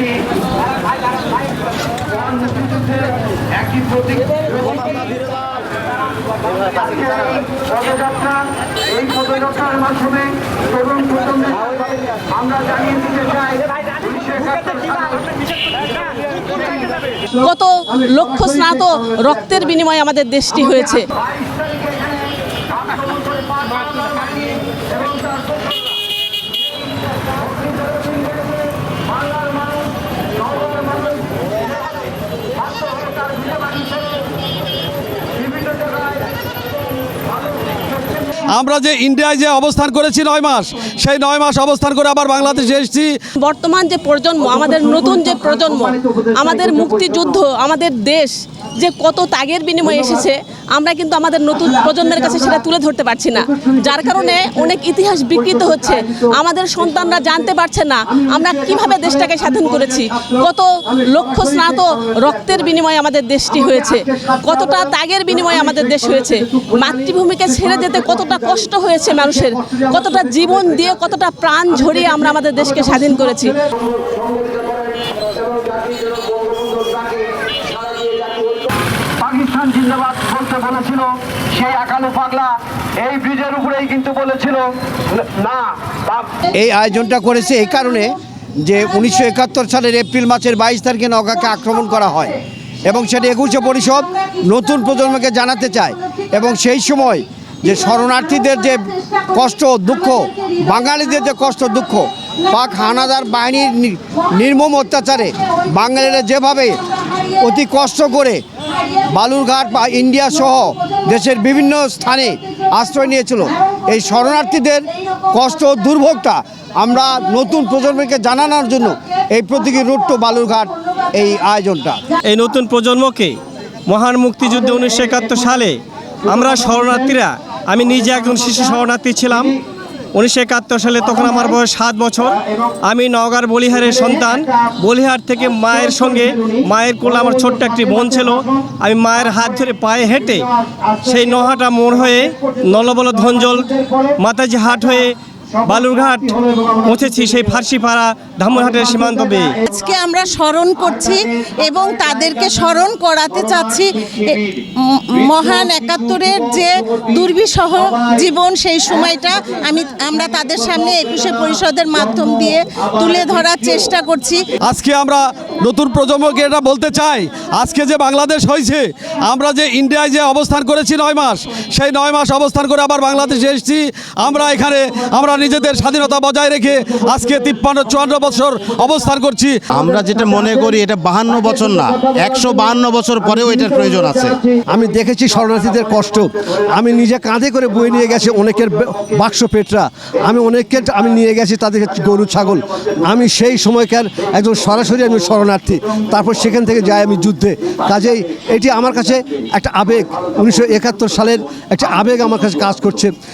এই পদযাত্রা এই পদযাত্রার মাধ্যমে তরুণ প্রজন্মের আমরা জানিয়ে দিতে চাই কত লক্ষ স্নাত রক্তের বিনিময়ে আমাদের দেশটি হয়েছে বাইশ তারিখে এখানে আক্রমণ করে পাঁচ হাজার বাহিনী এবং তার বাংলার মানুষ নগরের মানুষ আত্মহত্যার বিনাবাদী ছেড়ে বিভিন্ন জায়গায় আমরা যে ইন্ডিয়ায় যে অবস্থান করেছি নয় মাস, সেই নয় মাস অবস্থান করে আবার বাংলাদেশে এসেছি। বর্তমান যে প্রজন্ম, আমাদের নতুন যে প্রজন্ম, আমাদের মুক্তিযুদ্ধ, আমাদের দেশ যে কত ত্যাগের বিনিময়ে এসেছে, আমরা কিন্তু আমাদের নতুন প্রজন্মের কাছে সেটা তুলে ধরতে পারছি না। যার কারণে অনেক ইতিহাস বিকৃত হচ্ছে, আমাদের সন্তানরা জানতে পারছে না আমরা কীভাবে দেশটাকে স্বাধীন করেছি, কত লক্ষ স্নাত রক্তের বিনিময়ে আমাদের দেশটি হয়েছে, কতটা ত্যাগের বিনিময়ে আমাদের দেশ হয়েছে, মাতৃভূমিকে ছেড়ে যেতে কতটা কষ্ট হয়েছে মানুষের। কতটা জীবন দিয়ে কতটা প্রাণ ঝরিয়ে আমরা আমাদের দেশকে স্বাধীন করেছি। পাকিস্তান জিন্দাবাদ বলতে বলেছিল সেই আকালো পাগলা এই ব্রিজের উপরেই কিন্তু বলেছিল না বা- এই আয়োজনটা করেছে এই কারণে যে উনিশশো একাত্তর সালের এপ্রিল মাসের বাইশ তারিখে নগাকে আক্রমণ করা হয়। এবং সেটা একুশে পরিষদ নতুন প্রজন্মকে জানাতে চায়। এবং সেই সময় যে শরণার্থীদের যে কষ্ট, দুঃখ, বাঙালিদের যে কষ্ট, দুঃখ, পাক হানাদার বাহিনীর নির্মম অত্যাচারে বাঙালিরা যেভাবে অতি কষ্ট করে বালুরঘাট বা ইন্ডিয়া সহ দেশের বিভিন্ন স্থানে আশ্রয় নিয়েছিল, এই শরণার্থীদের কষ্ট, দুর্ভোগটা আমরা নতুন প্রজন্মকে জানানোর জন্য এই প্রতীকী রুট টু বালুরঘাট এই আয়োজনটা। এই নতুন প্রজন্মকে মহান মুক্তিযুদ্ধ উনিশশো একাত্তর সালে আমরা শরণার্থীরা আমি নিজে একজন শিশু শরণার্থী ছিলাম। উনিশশো একাত্তর সালে তখন আমার বয়স সাত বছর। আমি নওগাঁর বলিহারের সন্তান। বলিহার থেকে মায়ের সঙ্গে মায়ের কোলে আমার ছোট্ট একটি বোন ছিল। আমি মায়ের হাত ধরে পায়ে হেঁটে সেই নহাটা মোড় হয়ে নলবল ধঞ্জল মাতাজি হাট হয়ে বালুরঘাট পৌঁছেছি সেই ফার্সিপাড়া ধামুরহাটের সীমান্ত বেয়ে আজকে আমরা স্মরণ করছি এবং তাদেরকে স্মরণ করাতে চাচ্ছি মহান একাত্তরের যে দুর্বিষহ জীবন সেই সময়টা আমি আমরা তাদের সামনে একুশে পরিষদের মাধ্যম দিয়ে তুলে ধরার চেষ্টা করছি। আজকে আমরা নতুন প্রজন্মকে এটা বলতে চাই। আজকে যে বাংলাদেশ হয়েছে আমরা যে ইন্ডিয়ায় যে অবস্থান করেছি নয় মাস সেই নয় মাস অবস্থান করে আবার বাংলাদেশে এসেছি। আমরা এখানে আমরা নিজেদের স্বাধীনতা বজায় রেখে আজকে তিপ্পান্ন চুয়ান্ন বছর অবস্থান করছি। আমরা যেটা মনে করি এটা বাহান্ন বছর না একশো বাহান্ন বছর পরেও এটার প্রয়োজন আছে। আমি দেখেছি শরণার্থীদের কষ্ট। আমি নিজে কাঁধে করে বয়ে নিয়ে গেছি অনেকের বাক্স পেটরা। আমি অনেককে আমি নিয়ে গেছি তাদের গরু ছাগল। আমি সেই সময়কার একজন সরাসরি আমি শরণার্থী তারপর সেখান থেকে যাই আমি যুদ্ধে। কাজেই এটি আমার কাছে একটা আবেগ। উনিশশো একাত্তর সালের একটা আবেগ আমার কাছে কাজ করছে।